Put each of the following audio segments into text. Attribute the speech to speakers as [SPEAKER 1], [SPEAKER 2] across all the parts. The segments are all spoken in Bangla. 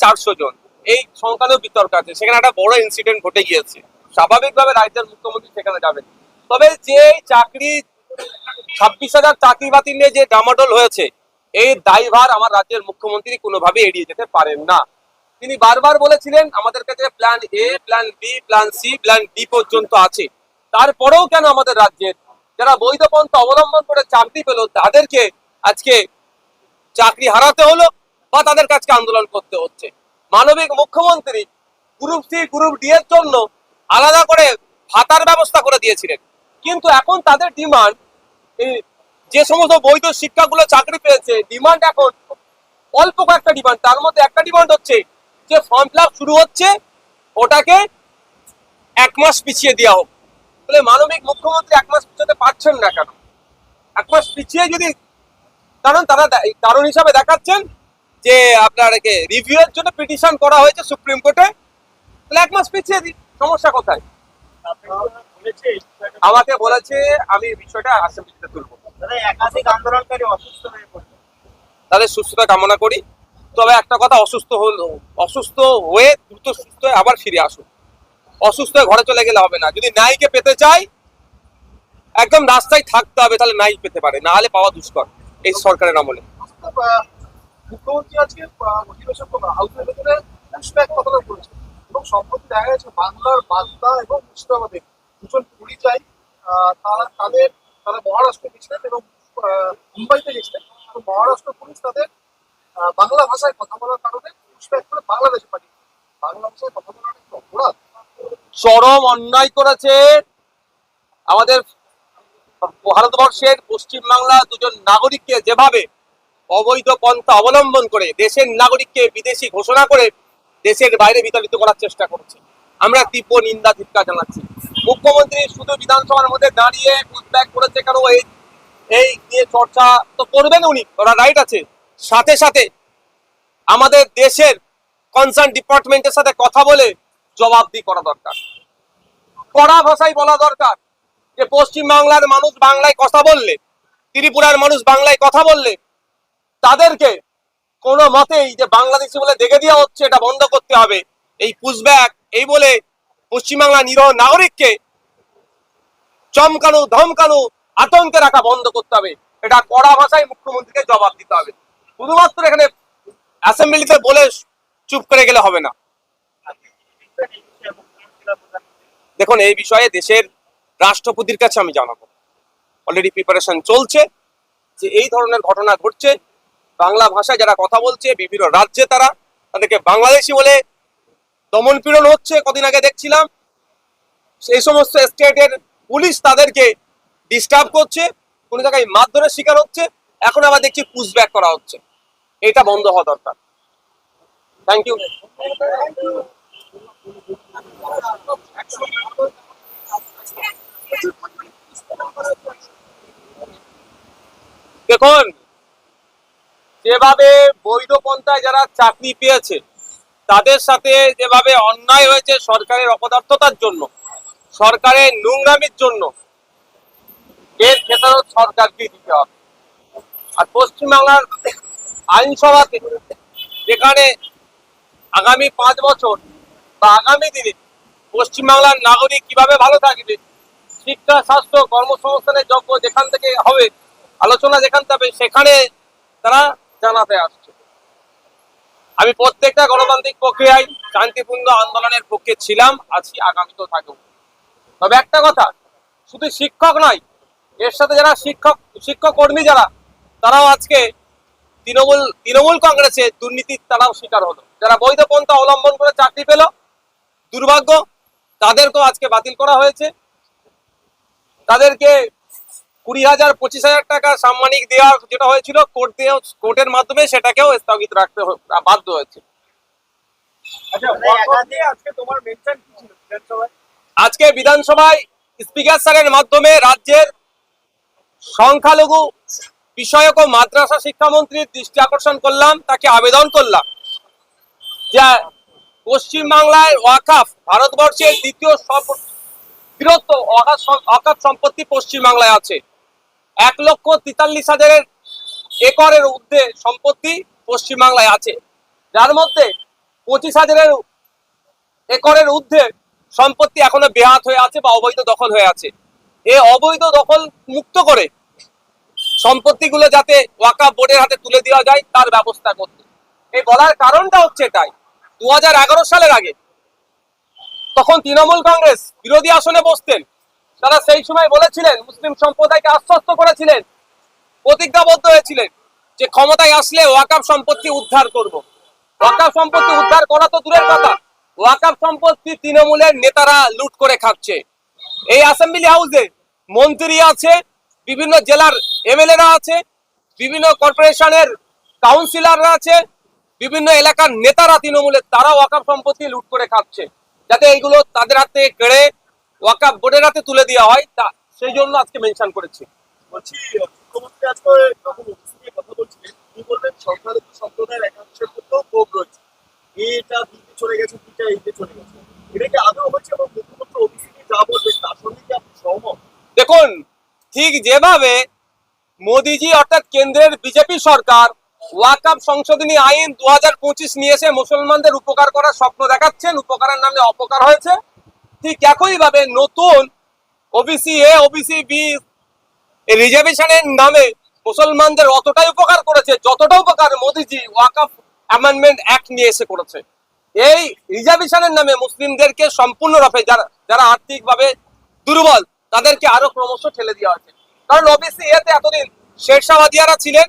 [SPEAKER 1] চারশো জন। এই সংখ্যাতেও বিতর্ক আছে। সেখানে একটা বড় ইনসিডেন্ট ঘটে গিয়েছে। স্বাভাবিকভাবে রাজ্যের মুখ্যমন্ত্রী সেখানে যাবেন। তবে যে চাকরি, ছাব্বিশ হাজার চাকরি বাতিল নিয়ে যে ডামাডোল হয়েছে, এই দায়ভার আমার রাজ্যের মুখ্যমন্ত্রী কোনোভাবে এড়িয়ে যেতে পারেন না। তিনি বারবার বলেছিলেন, আমাদের কাছে plan A plan B plan C plan D পর্যন্ত আছে। তারপরেও কেন আমাদের রাজ্যের? যারা বৈধ পন্থা অবলম্বন করে চাকরি পেল, তাদেরকে আজকে চাকরি হারাতে হলো। বা তাদের কাছে আন্দোলন করতে হচ্ছে। মানবিক মুখ্যমন্ত্রী গ্রুপ সি গ্রুপ ডি এর জন্য আলাদা করে ভাতার ব্যবস্থা করে দিয়েছিলেন। কিন্তু এখন তাদের ডিমান্ড যে সমস্ত বৈধ শিক্ষাগুলো চাকরি পেয়েছে ডিমান্ড এখন অল্প কয়েকটা ডিমান্ড তার মধ্যে একটা ডিমান্ড হচ্ছে যে ফর্ম ফিল শুরু হচ্ছে, ওটাকে এক মাস পিছিয়ে দেওয়া হোক। তাহলে মানবিক মুখ্যমন্ত্রী এক মাস পিছাতে পারছেন না কেন? এক মাস পিছিয়ে যদি, কারণ তারা কারণ হিসাবে দেখাচ্ছেন যে আপনার রিভিউ এর জন্য পিটিশন করা হয়েছে সুপ্রিম কোর্টে তাহলে এক মাস পিছিয়ে দিন সমস্যা কোথায়? আমাকে বলেছে আমি বিষয়টা অ্যাসেম্বলিতে তুলবো।
[SPEAKER 2] একাধিক আন্দোলনকারী অসুস্থ হয়ে পড়ছে
[SPEAKER 1] তাদের সুস্থতা কামনা করি। তবে একটা কথা অসুস্থ হলো অসুস্থ হয়ে দ্রুত সুস্থ হয়ে আবার ফিরে আসুন। অসুস্থ হয়ে ঘরে চলে গেলে হবে না। যদি নাইকে পেতে চাই একদম রাস্তায় থাকতে হবে তাহলে নাই পেতে পারে। না হলে পাওয়া দুষ্কর। এই সরকারের আমলে।
[SPEAKER 2] মুখ্যমন্ত্রী আজকে অধিবেশন হাউসের ভেতরে পুষ্প্যাক কথাটা বলেছে এবং সম্প্রতি দেখা গেছে বাংলার বাগদা এবং মুর্শিদাবাদে দুজন পরিযায়ী আহ, তারা তাদের তারা মহারাষ্ট্র গেছিলেন এবং মুম্বাইতে গেছিলেন। মহারাষ্ট্র পুলিশ তাদের বাংলা ভাষায় কথা বলার কারণে পুষ্প্যাক করে বাংলাদেশে পাঠিয়ে বাংলা ভাষায় কথা বলার একটা অপরাধ।
[SPEAKER 1] চরম অন্যায় করেছে আমাদের ভারতবর্ষের পশ্চিম বাংলা দুজন নাগরিককে যেভাবে অবৈধ পন্থা অবলম্বন করে দেশের নাগরিককে বিদেশি ঘোষণা করে দেশের বাইরে বিতাড়িত করার চেষ্টা করছে। আমরা তীব্র নিন্দা, ধিক্কার জানাচ্ছি। মুখ্যমন্ত্রী শুধু বিধানসভার মধ্যে দাঁড়িয়ে পুষব্যাক করেছে কেন? এই এই নিয়ে চর্চা তো করবেন উনি, ওরা রাইট আছে। সাথে সাথে আমাদের দেশের কনসার্ন ডিপার্টমেন্টের সাথে কথা বলে জবাবদি করা দরকার। কড়া ভাষায় বলা দরকার যে পশ্চিম বাংলার মানুষ বাংলায় কথা বললে, ত্রিপুরার মানুষ বাংলায় কথা বললে তাদেরকে কোনো মতেই যে বাংলাদেশি বলে দেখে দেওয়া হচ্ছে, এটা বন্ধ করতে হবে। এই পুষব্যাক এই বলে পশ্চিমবাংলা নিরহ নাগরিককে চমকানো, ধমকানো, আতঙ্কে রাখা বন্ধ করতে হবে। এটা কড়া ভাষায় মুখ্যমন্ত্রীকে জবাব দিতে হবে। শুধুমাত্র এখানে অ্যাসেম্বলিতে বলে চুপ করে গেলে হবে না। দেখুন, এই বিষয়ে দেশের রাষ্ট্রপতির কাছে আমি জানাব। অলরেডি প্রিপারেশন চলছে যে এই ধরনের ঘটনা ঘটছে। বাংলা ভাষায় যারা কথা বলছে, বিভিন্ন রাজ্যে তারা তাদেরকে বাংলাদেশি বলে দমন পীড়ন হচ্ছে কদিন আগে দেখছিলাম। সেই সমস্ত স্টেটের পুলিশ তাদেরকে ডিস্টার্ব করছে, কোনো জায়গায় মারধরের শিকার হচ্ছে। এখন আবার দেখছি পুশব্যাক করা হচ্ছে। এটা বন্ধ হওয়া দরকার। থ্যাংক ইউ দেখুন যেভাবে বৈধ পন্থায় যারা চাকরি পেয়েছে, তাদের সাথে যেভাবে অন্যায় হয়েছে সরকারের অপদার্থতার জন্য, সরকারের নোংরামির জন্য, এর খেসারত সরকারকে দিতে হবে। আর পশ্চিমবাংলার আইনসভাতে যেখানে আগামী পাঁচ বছর বা আগামী দিনে পশ্চিমবাংলার নাগরিক কীভাবে ভালো থাকবে, শিক্ষা, স্বাস্থ্য, কর্মসংস্থানের যোগ্য যেখান থেকে হবে, আলোচনা যেখান থেকে হবে, সেখানে তারা জানাতে আসছে। আমি প্রত্যেকটা গণতান্ত্রিক প্রক্রিয়ায় শান্তিপূর্ণ আন্দোলনের পক্ষে ছিলাম, আছি, আগামীতেও থাকব। তবে একটা কথা, শুধু শিক্ষক নয়, এর সাথে যারা শিক্ষক শিক্ষক কর্মী যারা, তারাও আজকে তৃণমূল তৃণমূল কংগ্রেসের দুর্নীতির তারাও শিকার হলো। যারা বৈধ পন্থা অবলম্বন করে চাকরি পেল, দুর্ভাগ্য, তাদেরকেও আজকে বাতিল করা হয়েছে। তাদেরকে কুড়ি হাজার পঁচিশ হাজার টাকা সাম্মানিক দেওয়া যেটা হয়েছিল কোর্ট দিয়ে কোর্টের মাধ্যমে সেটাকেও স্থগিত রাখতে বাধ্য হয়েছে।
[SPEAKER 2] আচ্ছা আজকে বিধানসভায়?
[SPEAKER 1] স্পিকার স্যারের মাধ্যমে রাজ্যের সংখ্যালঘু বিষয়ক ও মাদ্রাসা শিক্ষামন্ত্রীর দৃষ্টি আকর্ষণ করলাম তাকে আবেদন করলাম যে পশ্চিমবাংলায় ওয়াকাফ ভারতবর্ষের দ্বিতীয় বৃহত্তম ওয়াকাফ সম্পত্তি পশ্চিমবাংলায় আছে। এক লক্ষ তেতাল্লিশ হাজারের একরের ঊর্ধ্বে সম্পত্তি পশ্চিম বাংলায় আছে। যার মধ্যে পঁচিশ হাজারের একরের ঊর্ধ্বে সম্পত্তি এখনও বেহাত হয়ে আছে বা অবৈধ দখল হয়ে আছে। এ অবৈধ দখল মুক্ত করে সম্পত্তিগুলো যাতে ওয়াকাফ বোর্ডের হাতে তুলে দেওয়া যায়, তার ব্যবস্থা করতে। এই বলার কারণটা হচ্ছে এটাই দু সালের আগে তখন তৃণমূল কংগ্রেস বিরোধী আসনে বসতেন। তারা সেই সময় বলেছিলেন, মুসলিম সম্প্রদায়কে আশ্বস্ত করেছিলেন, প্রতিজ্ঞাবদ্ধ হয়েছিলেন যে ক্ষমতায় আসলে ওয়াকাফ সম্পত্তি উদ্ধার করব। ওয়াকাফ সম্পত্তি উদ্ধার করা তো দূরের কথা। ওয়াকাফ সম্পত্তি তৃণমূলের নেতারা লুট করে খাচ্ছে। এই অ্যাসেম্বলি হাউসে মন্ত্রী আছে, বিভিন্ন জেলার এমএলএরা আছে, বিভিন্ন কর্পোরেশনের কাউন্সিলররা আছে, বিভিন্ন এলাকার নেতারা তৃণমূলের, তারা ওয়াকাফ সম্পত্তি লুট করে খাচ্ছে। যাতে এইগুলো তাদের হাতে কেড়ে ওয়াকাফ বোর্ডের হাতে তুলে দেওয়া হয় তা সেই জন্য আজকে মেনশন করেছি।
[SPEAKER 2] বলছি মুখ্যমন্ত্রী আজকে যখন অফিস নিয়ে কথা বলছিলেন তিনি বললেন সরকারের সম্প্রদায়ের একাংশের মধ্যেও ক্ষোভ রয়েছে। এটা দিতে চলে গেছে এইতে চলে গেছে। এটা কি আদৌ হচ্ছে এবং মুখ্যমন্ত্রী অফিস যা বলবেন তার সঙ্গে কি আপনি সহমত?
[SPEAKER 1] দেখুন ঠিক যেভাবে মোদিজি অর্থাৎ কেন্দ্রের বিজেপি সরকার ওয়াকাপ সংশোধনী আইন দু হাজার পঁচিশ নিয়ে এসে মুসলমানদের উপকার করার স্বপ্ন দেখাচ্ছেন উপকারের নামে অপকার হয়েছে। ঠিক একইভাবে নতুন ওবিসি এ ওবিসি বি রিজার্ভেশনের নামে মুসলমানদের অতটাই উপকার করেছে, যতটা উপকার মোদিজি ওয়াকাফ অ্যামেন্ডমেন্ট অ্যাক্ট নিয়ে এসে করেছে। এই রিজার্ভেশনের নামে মুসলিমদেরকে সম্পূর্ণরূপে যারা যারা আর্থিকভাবে দুর্বল, তাদেরকে আরও ক্রমশ ঠেলে দেওয়া হয়েছে। কারণ ওবিসি এতে এতদিন শেরশাবাদিয়ারা ছিলেন,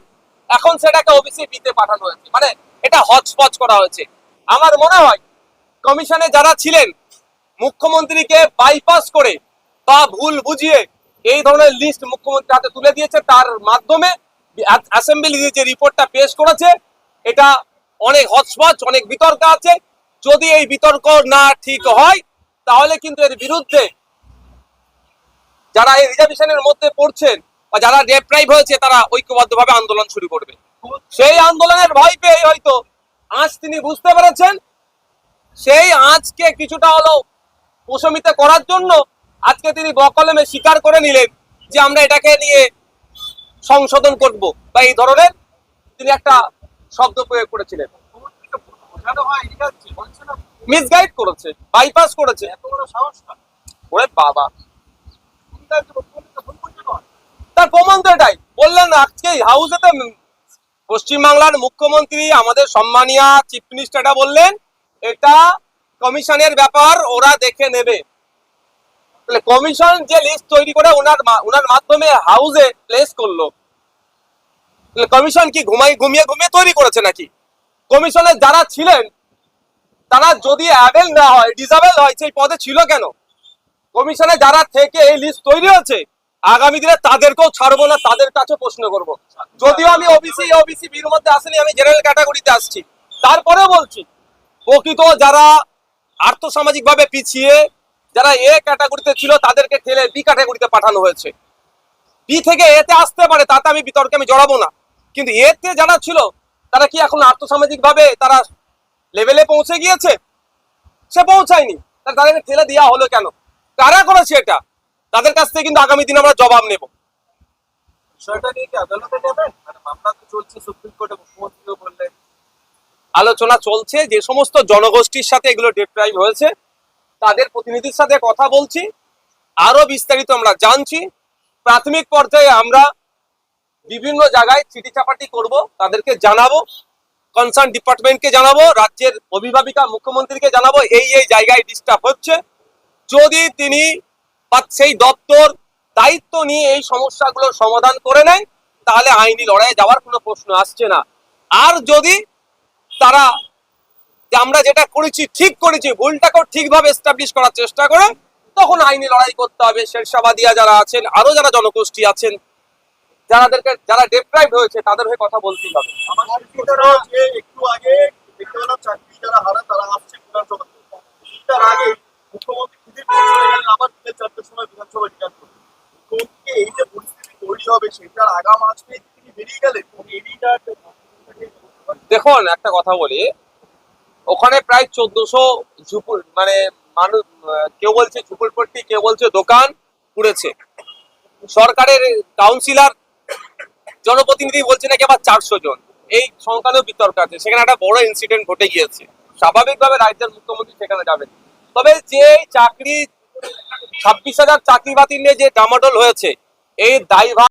[SPEAKER 1] এখন সেটাকে ওবিসি বিতে পাঠানো হয়েছে। মানে এটা হচপচ করা হয়েছে। আমার মনে হয় কমিশনে যারা ছিলেন মুখ্যমন্ত্রীকে বাইপাস করে বা ভুল বুঝিয়ে এই ধরনের লিস্ট মুখ্যমন্ত্রী হাতে তুলে দিয়েছে। তার মাধ্যমে অ্যাসেম্বলি যে রিপোর্টটা পেশ করেছে, এটা অনেক অনেক বিতর্ক আছে। যদি এই বিতর্ক না ঠিক হয়, তাহলে কিন্তু এর বিরুদ্ধে যারা এই রিজার্ভেশনের মধ্যে পড়ছেন বা যারা ডেপ্রাইভ হয়েছে, তারা ঐক্যবদ্ধভাবে আন্দোলন শুরু করবে। সেই আন্দোলনের ভয় পেয়ে হয়তো আজ তিনি বুঝতে পেরেছেন। সেই আজকে কিছুটা হলেও প্রশমিত করার জন্য আজকে তিনি বকলমে স্বীকার করে নিলেন যে আমরা এটাকে নিয়ে সংশোধন করব বা এই ধরনের তিনি একটা শব্দ প্রয়োগ করেছিলেন। মিসগাইড করেছে বাইপাস করেছে। ওরে বাবা।
[SPEAKER 2] তার
[SPEAKER 1] প্রমাণ তো এটাই। বললেন, আজকে হাউসেতে পশ্চিমবাংলার মুখ্যমন্ত্রী, আমাদের সম্মানিয়া চিফ মিনিস্টার এটা বললেন, এটা কমিশনের ব্যাপার ওরা দেখে নেবে। কমিশন যে লিস্ট তৈরি করে ওনার ওনার মাধ্যমে হাউসে প্লেস করল। কমিশন কি ঘুমাই ঘুমিয়ে ঘুমিয়ে তৈরি করেছে নাকি? কমিশনে যারা ছিলেন, তারা যদি অ্যাভেল না হয় ডিজাবেল হয়, সেই পদে ছিল কেন? কমিশনে যারা থেকে এই লিস্ট তৈরি হয়েছে, আগামী দিনে তাদেরকেও ছাড়বো না, তাদের কাছে প্রশ্ন করব। যদিও আমি ওবিসি ওবিসি বির মধ্যে আসেনি, আমি জেনারেল ক্যাটাগরিতে আসছি। তারপরে বলছি, প্রকৃত যারা আর্থসামাজিক ভাবে পিছিয়ে যারা এ ক্যাটাগরিতে ছিল, তাদেরকে ঠেলে বি ক্যাটাগরিতে পাঠানো হয়েছে। বি থেকে এতে আসতে পারে, তাতে আমি বিতর্কে আমি জড়াবো না। কিন্তু এতে যারা ছিল, তারা কি এখন আর্থসামাজিক ভাবে তারা লেভেলে পৌঁছে গিয়েছে? সে পৌঁছায়নি। তাহলে তাদেরকে ঠেলে দেওয়া হলো কেন? কারা করেছে এটা? তাদের কাছ থেকে কিন্তু আগামী দিনে আমরা জবাব নেব।
[SPEAKER 2] বিষয়টা নিয়ে কি আদালতে নেবেন? মানে মামলা তো চলছে, সুপ্রিম কোর্টে মুখ্যমন্ত্রীও বললেন।
[SPEAKER 1] আলোচনা চলছে, যে সমস্ত জনগোষ্ঠীর সাথে এগুলো ডেপ্রাইভ হয়েছে, তাদের প্রতিনিধির সাথে কথা বলছি, আরও বিস্তারিত আমরা জানছি। প্রাথমিক পর্যায়ে আমরা বিভিন্ন জায়গায় চিঠি চাপাটি করব, তাদেরকে জানাব কনসার্ন ডিপার্টমেন্টকে জানাব, রাজ্যের অভিভাবিকা, মুখ্যমন্ত্রীকে জানাব, এই এই জায়গায় ডিস্টার্ব হচ্ছে। যদি তিনি সেই দপ্তর দায়িত্ব নিয়ে এই সমস্যাগুলোর সমাধান করে নেয়, তাহলে আইনি লড়াইয়ে যাওয়ার কোনো প্রশ্ন আসছে না। আর যদি তারা যে আমরা যেটা করেছি, ঠিক করেছি, ভুলটাকেও ঠিকভাবে এস্টাবলিশ করার চেষ্টা করে, তখন আইনি লড়াই করতে হবে। শেরশাবাদিয়া যারা আছেন, আরও যারা জনগোষ্ঠী আছেন, যারাদেরকে, যারা ডেপ্রাইভ হয়েছে, তাদের হয়ে কথা বলতেই হবে।
[SPEAKER 2] একটু আগে চাকরি যারা হারা, তারা আসছে তার আগে মুখ্যমন্ত্রী আবার বিকেল চারটের সময় বিধানসভা রিটার্ন করলেন মুখ্যমন্ত্রীকে এই যে পরিস্থিতি তৈরি হবে, সেটার আগাম আজকে তিনি বেরিয়ে গেলেন এডিটা
[SPEAKER 1] দেখুন একটা কথা বলি, ওখানে প্রায় চোদ্দশো ঝুপুর মানে মানুষ কেউ বলছে ঝুপুরপট্টি, কেউ বলছে দোকান পুড়েছে। সরকারের কাউন্সিলর জনপ্রতিনিধি বলছে নাকি আবার চারশো জন। এই সংখ্যানেও বিতর্ক আছে, সেখানে একটা বড় ইনসিডেন্ট ঘটে গিয়েছে। স্বাভাবিকভাবে রাজ্যের মুখ্যমন্ত্রী সেখানে যাবেন। তবে যে চাকরি, ছাব্বিশ হাজার চাকরি বাতিল নিয়ে যে ডামাডোল হয়েছে, এই দায়ভার